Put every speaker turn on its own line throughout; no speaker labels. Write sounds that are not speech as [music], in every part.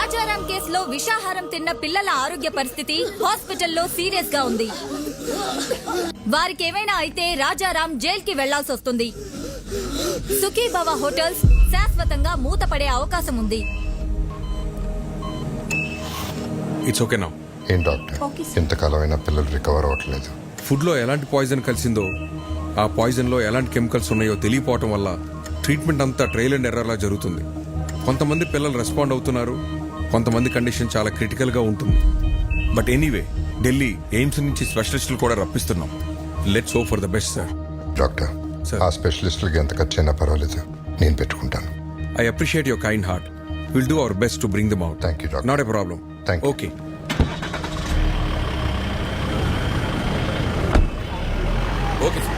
రాజారాం కేసులో విషాహారం తిన్న పిల్లల ఆరోగ్య పరిస్థితి హాస్పిటల్లో సీరియస్గా ఉంది. వారికి ఏమైనా అయితే రాజారాం జైల్కి వెళ్ళాల్సి వస్తుంది. సుఖీభవ హోటల్స్ శాశ్వతంగా మూతపడే అవకాశం ఉంది.
ఇట్స్ ఓకే నా
ఏం డాక్టర్? ఇంతకాలమైనా పిల్లలు రికవర్ అవ్వట్లేదు.
ఫుడ్లో ఎలాంటి పాయిజన్ కలిసిందో ఆ పాయిజన్లో ఎలాంటి కెమికల్స్ ఉన్నాయో తెలియపోవటం వల్ల ట్రీట్మెంట్ అంతా ట్రయల్ అండ్ ఎర్రర్లా జరుగుతుంది. కొంతమంది పిల్లలు రెస్పాండ్ అవుతున్నారు కొంతమంది కండిషన్ చాలా క్రిటికల్గా ఉంటుంది. బట్ ఎనీవే ఢిల్లీ ఎయిమ్స్ నుంచి స్పెషలిస్టులు కూడా రప్పిస్తున్నాం. Let's hope for the best sir
doctor
Sir.
ఆ స్పెషలిస్టులకి ఎంత ఖర్చు అయినా పర్వాలేదు నేను పెట్టుకుంటాను.
I appreciate your kind heart will do our best to bring them out
Thank you, doctor.
Not a problem
Thank you.
Okay okay sir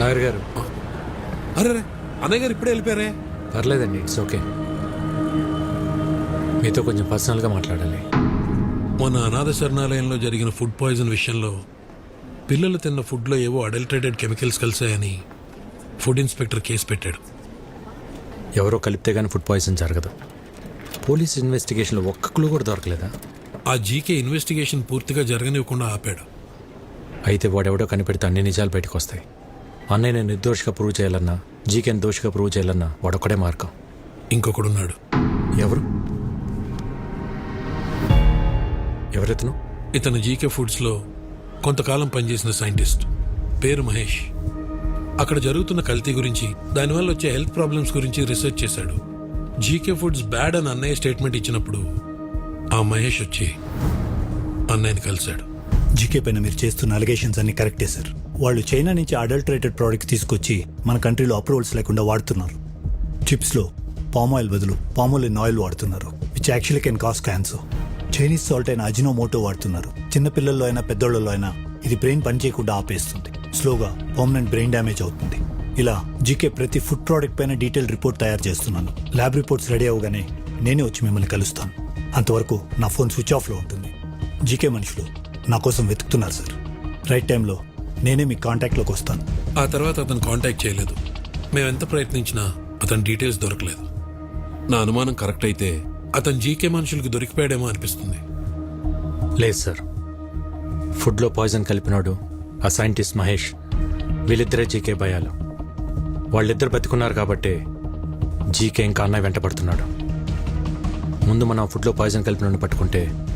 Nagar గారు.
అరే అన్నయ్య గారు ఇప్పుడే వెళ్ళిపోయారే?
పర్లేదండి ఇట్స్ ఓకే మీతో కొంచెం పర్సనల్గా మాట్లాడాలి.
మొన్న అనాథ శరణాలయంలో జరిగిన ఫుడ్ పాయిజన్ విషయంలో పిల్లలు తిన్న ఫుడ్లో ఏవో అడల్టరేటెడ్ కెమికల్స్ కలిసాయని ఫుడ్ ఇన్స్పెక్టర్ కేసు పెట్టాడు.
ఎవరో కలిపితే కానీ ఫుడ్ పాయిజన్ జరగదు. పోలీస్ ఇన్వెస్టిగేషన్లో ఒక్క క్లూ కూడా దొరకలేదా?
ఆ జీకే ఇన్వెస్టిగేషన్ పూర్తిగా జరగనివ్వకుండా ఆపాడు.
అయితే వాడెవడో కనిపెడితే అన్ని నిజాలు బయటకు వస్తాయి అన్నయ్య నిర్దోషిగా ప్రూవ్ చేయాలన్నా జీకేని దోషిగా ప్రూవ్ చేయాలన్నా వాడొక్కడే మార్గం.
ఇంకొకడున్నాడు.
ఎవరు? ఎవరెతను?
ఇతను జీకే ఫుడ్స్లో కొంతకాలం పనిచేసిన సైంటిస్ట్. పేరు మహేష్. అక్కడ జరుగుతున్న కల్తీ గురించి దానివల్ల వచ్చే హెల్త్ ప్రాబ్లమ్స్ గురించి రీసెర్చ్ చేశాడు. జీకే ఫుడ్స్ బ్యాడ్ అని అన్నయ్య స్టేట్మెంట్ ఇచ్చినప్పుడు ఆ మహేష్ వచ్చి అన్నయ్యని కలిశాడు.
జీకే పైన మీరు చేస్తున్న అలిగేషన్స్ అన్ని కరెక్టే సార్ వాళ్ళు చైనా నుంచి అడల్టరేటెడ్ ప్రోడక్ట్ తీసుకొచ్చి మన కంట్రీలో అప్రూవల్స్ లేకుండా వాడుతున్నారు. చిప్స్లో పామ్ ఆయిల్ బదులు పామోలిన్ ఆయిల్ వాడుతున్నారు which actually can cause cancer Chinese salt అయిన అజినోమోటో వాడుతున్నారు. చిన్నపిల్లల్లో అయినా పెద్దోళ్ళలో అయినా ఇది బ్రెయిన్ పనిచేయకుండా ఆపేస్తుంది. స్లోగా పర్మనెంట్ బ్రెయిన్ డ్యామేజ్ అవుతుంది. ఇలా జీకే ప్రతి ఫుడ్ ప్రోడక్ట్ పైన డీటెయిల్ రిపోర్ట్ తయారు చేస్తున్నాను. ల్యాబ్ రిపోర్ట్స్ రెడీ అవగానే నేనే వచ్చి మిమ్మల్ని కలుస్తాను. అంతవరకు నా ఫోన్ స్విచ్ ఆఫ్లో ఉంటుంది. జీకే మనుషులు నా కోసం వెతుకుతున్నారు సార్. రైట్ టైంలో నేనే మీ కాంటాక్ట్లోకి వస్తాను.
ఆ తర్వాత అతను కాంటాక్ట్ చేయలేదు. మేము ఎంత ప్రయత్నించినా అతని డీటెయిల్స్ దొరకలేదు. నా అనుమానం కరెక్ట్ అయితే అతను జీకే మనుషులకు దొరికిపోయాడేమో అనిపిస్తుంది.
లేదు సార్. ఫుడ్లో పాయిజన్ కలిపినాడు ఆ సైంటిస్ట్ మహేష్. వీళ్ళిద్దరే జీకే భయాలు. వాళ్ళిద్దరు బతికున్నారు కాబట్టే జీకే ఇంకా అన్నయ్య వెంట పడుతున్నాడు. ముందు మనం ఫుడ్లో పాయిజన్ కలిపినోడిని పట్టుకుంటే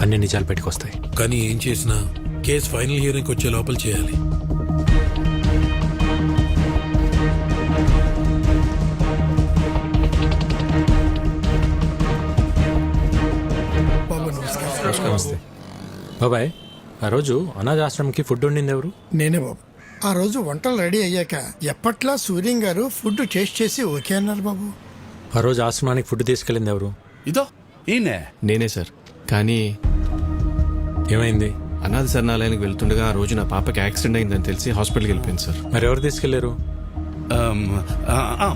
అన్ని నిజాలు బయటకొస్తాయి.
కానీ ఏం చేసినా కేసు ఫైనల్ హియరింగ్ వచ్చే లోపల చేయాలి.
నమస్తే. బాబాయ్ ఆ రోజు అనాథాశ్రమంకి ఫుడ్ వండింది ఎవరు?
నేనే బాబు. ఆ రోజు వంటలు రెడీ అయ్యాక ఎప్పట్లా సూర్యం గారు ఫుడ్ టేస్ట్ చేసి ఓకే అన్నారు బాబు.
ఆ రోజు ఆశ్రమానికి ఫుడ్ తీసుకెళ్ళింది ఎవరు?
ఇదో ఈయనే.
నేనే సార్. కానీ
ఏమైంది?
అనాథ శరణాలయానికి వెళ్తుండగా ఆ రోజు నా పాపకి యాక్సిడెంట్ అయిందని తెలిసి హాస్పిటల్కి వెళ్ళిపోయింది సార్.
మరి ఎవరు
తీసుకెళ్ళారు?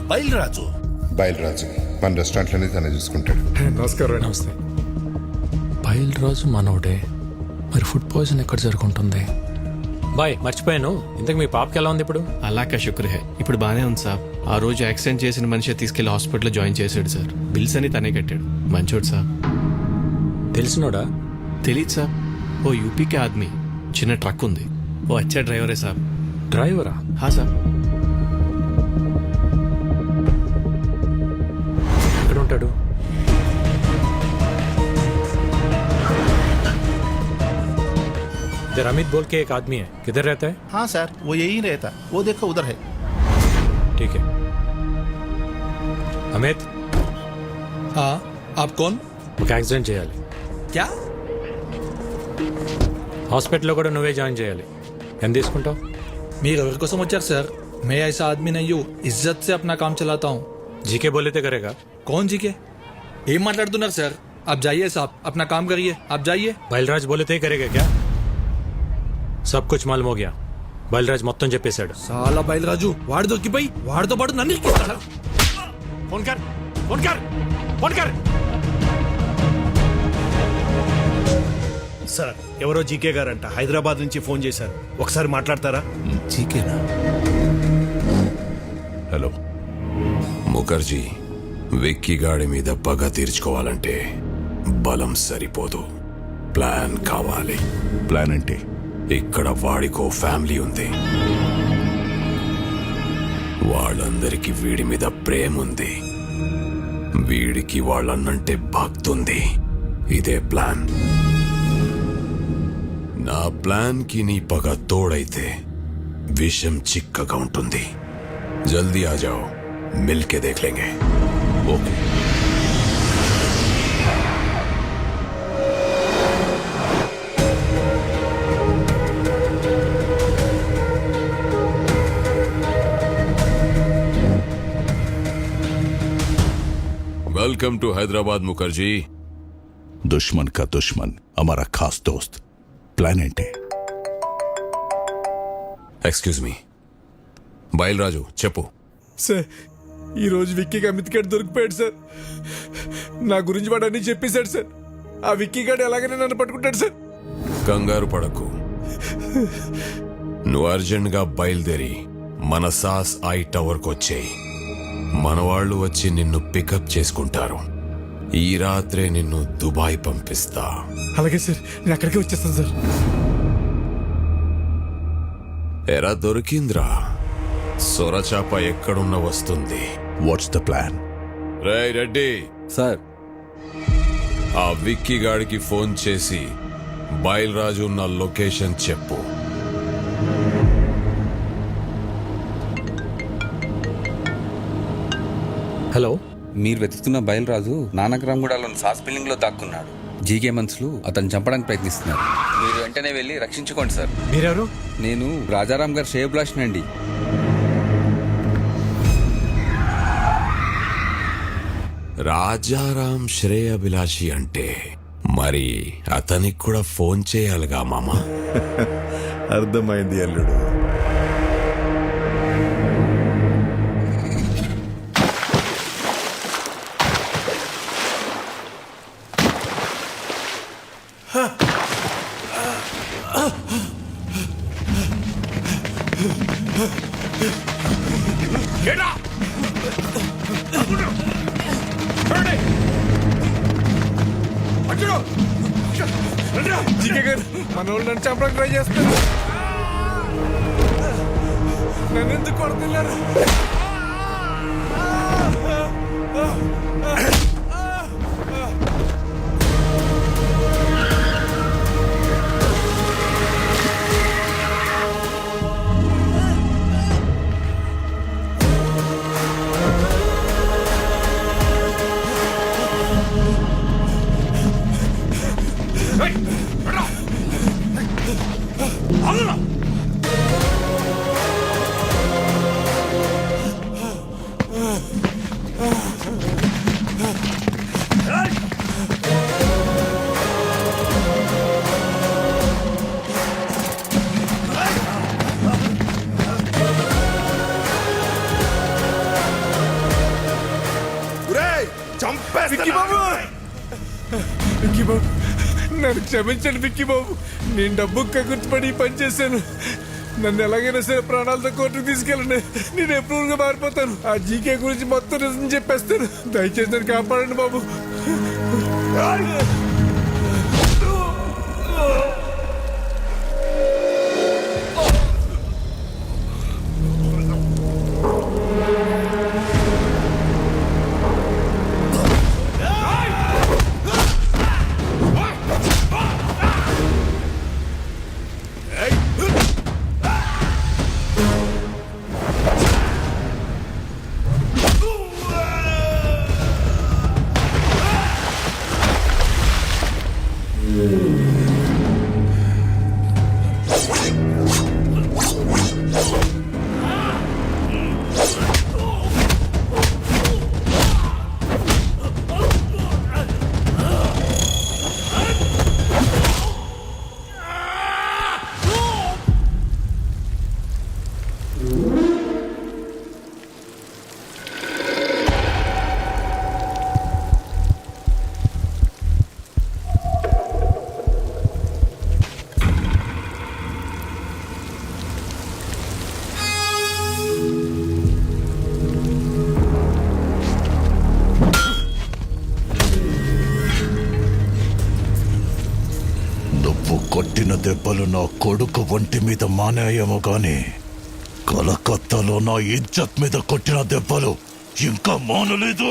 బయలురాజు.
బయలురాజు. మన రెస్టారెంట్లోనే తనే చూసుకుంటాడు.
నమస్తే. బయల్ రాజు మనోడే. మరి ఫుడ్ పాయిజన్ ఎక్కడ జరుగుంటుంది? బాయ్ మర్చిపోయాను. ఇంతకు మీ పాపకి ఎలా ఉంది ఇప్పుడు?
అలాకా శుక్ర్ హే ఇప్పుడు బాగానే ఉంది సార్ ఆ రోజు యాక్సిడెంట్ చేసిన మనిషి తీసుకెళ్ళి హాస్పిటల్లో జాయిన్ చేశాడు సార్. బిల్స్ అని తనే కట్టాడు. మంచోడు సార్
తెలిసినోడా?
తెలీదు సార్ ఓ యూపీకే ఆద్మీ. చిన్న ట్రక్ ఉంది. ఓ అచ్చా డ్రైవరే సార్
డ్రైవరా?
హా సార్
ఎక్కడ ఉంటాడు इधर अमित बोल के एक आदमी है किधर रहता है
हाँ सर वो यही रहता वो देखो उधर है
ठीक है అమిత్
हाँ आप कौन
ఒక యాక్సిడెంట్ చేయాలి
क्या
హాస్పిటల్లో కూడా నువ్వే జాయిన్ చేయాలి ఎంత తీసుకుంటావు
మీరు ఎవరి కోసం వచ్చారు सर मैं ऐसा आदमी नहीं हूँ इज्जत से अपना काम चलाता हूँ
జీకే బోలితే కరేగా
कौन जी के ఏం మాట్లాడుతున్నారు సార్ आप जाइए साहब अपना काम करिए आप जाइए
బయలరాజ్ బోలితే కరేగా క్యా సబ్ కుచ్ మాలూమ్ హో గయా బయలరాజ్ మొత్తం చెప్పేశాడు.
చాలా బయలురాజు వాడు దొరికిపోయి వాడితో పాటు నన్ను ఇరికిస్తాడా?
ఫోన్ కర్ ఫోన్ కర్ ఫోన్ కర్.
సార్ ఎవరో జీకే గారంట హైదరాబాద్ నుంచి ఫోన్ చేశారు. ఒకసారి మాట్లాడతారా?
జీకేనా?
హలో. ముఖర్జీ వెక్కిగాడి మీద పగ తీర్చుకోవాలంటే బలం సరిపోదు. ప్లాన్ కావాలి.
ప్లాన్ అంటే?
ఇక్కడ వాడికో ఫ్యామిలీ ఉంది. వాళ్ళందరికీ వీడి మీద ప్రేమ ఉంది. వీడికి వాళ్ళన్నంటే భక్తుంది. ఇదే ప్లాన్. నా ప్లాన్కి నీ పగ తోడైతే విషం చిక్కగా ఉంటుంది. జల్దీ ఆ జాओ మిల్కే దేఖ్ లేంగే okay. Welcome to Hyderabad
Mukherjee દુશ્મન કા દુશ્મન અમારા ખાસ દોસ્ત ప్లానెంటే
ఎక్స్క్యూజ్ మీ బయలురాజు చెప్పు.
సార్ ఈరోజు విక్కీకి అమిత్గాడు దొరికిపోయాడు సార్. నా గురించి వాడు అన్ని చెప్పేశాడు సార్. ఆ విక్కీ విక్కీగాడు ఎలాగైనా నన్ను పట్టుకుంటాడు సార్.
కంగారు పడకు. నువ్వు అర్జెంట్గా బయలుదేరి మన సాస్ ఐ టవర్కి వచ్చేయి మన వాళ్ళు వచ్చి నిన్ను పికప్ చేసుకుంటారు. ఈ రాత్రే నిన్ను దుబాయ్ పంపిస్తా.
అలాగే సార్ నేను అక్కడికే వచ్చేస్తాను సార్.
ఎరా దొరికింద్రా? సొరచాప ఎక్కడున్న వస్తుంది?
వాట్స్ ద ప్లాన్
రే రెడ్డి!
సార్.
ఆ విక్కీ గాడికి ఫోన్ చేసి బయలురాజు ఉన్న లొకేషన్ చెప్పు.
హలో.
మీరు వెతుకుతున్న బయలురాజు నానక్రామ్గూడలోని సాస్ బిల్డింగ్లో దాక్కున్నాడు. జీకే మనుషులు అతను చంపడానికి ప్రయత్నిస్తున్నారు. మీరు వెంటనే వెళ్ళి రక్షించుకోండి సార్.
మీరెవరు?
నేను రాజారాం గారు షేబ్లాషన్ అండి.
రాజారాం శ్రేయభిలాషి అంటే మరి అతనికి కూడా ఫోన్ చేయాలిగా మామ? [laughs]
అర్థమైంది అల్లుడు.
జీకే గారు మన వాళ్ళు నన్ను చంపడానికి ట్రై చేస్తారు నన్ను ఎందుకు కొడుతున్నారు? క్షమించండి విక్కీ బాబు. నేను డబ్బు కగుర్తుపడి ఈ పని చేశాను. నన్ను ఎలాగైనా సరే ప్రాణాలతో కోర్టుకు తీసుకెళ్ళండి. నేను ఎప్పుడు మారిపోతాను. ఆ జీకే గురించి మొత్తం నిజం చెప్పేస్తాను. దయచేసి నన్ను కాపాడండి బాబు.
దెబ్బలు నా కొడుకు ఒంటి మీద మానాయేమో గాని కలకత్తాలో నా ఇజ్జత్ మీద కొట్టిన దెబ్బలు ఇంకా మానలేదు.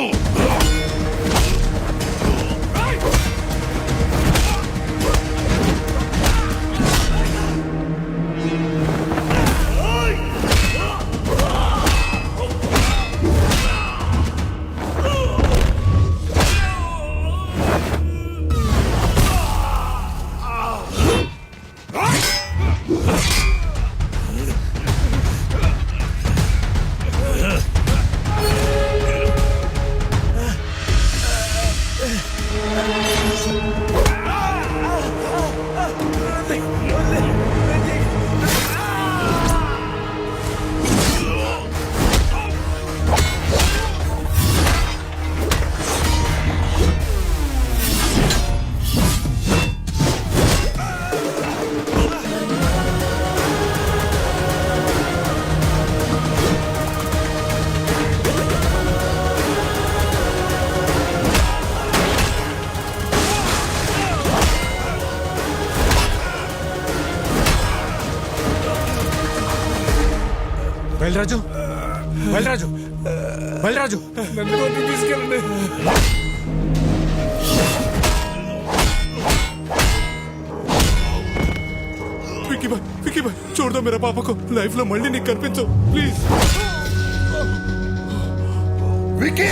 బయలురాజు. బయలురాజు. బయలురాజు. నన్ను తీసుకెళ్ళండి విక్కీ బాయ్ విక్కీ బాయ్ చూడదా మేరా పాపకు. లైఫ్లో మళ్ళీ నీకు కనిపించవు. ప్లీజ్.
వికీ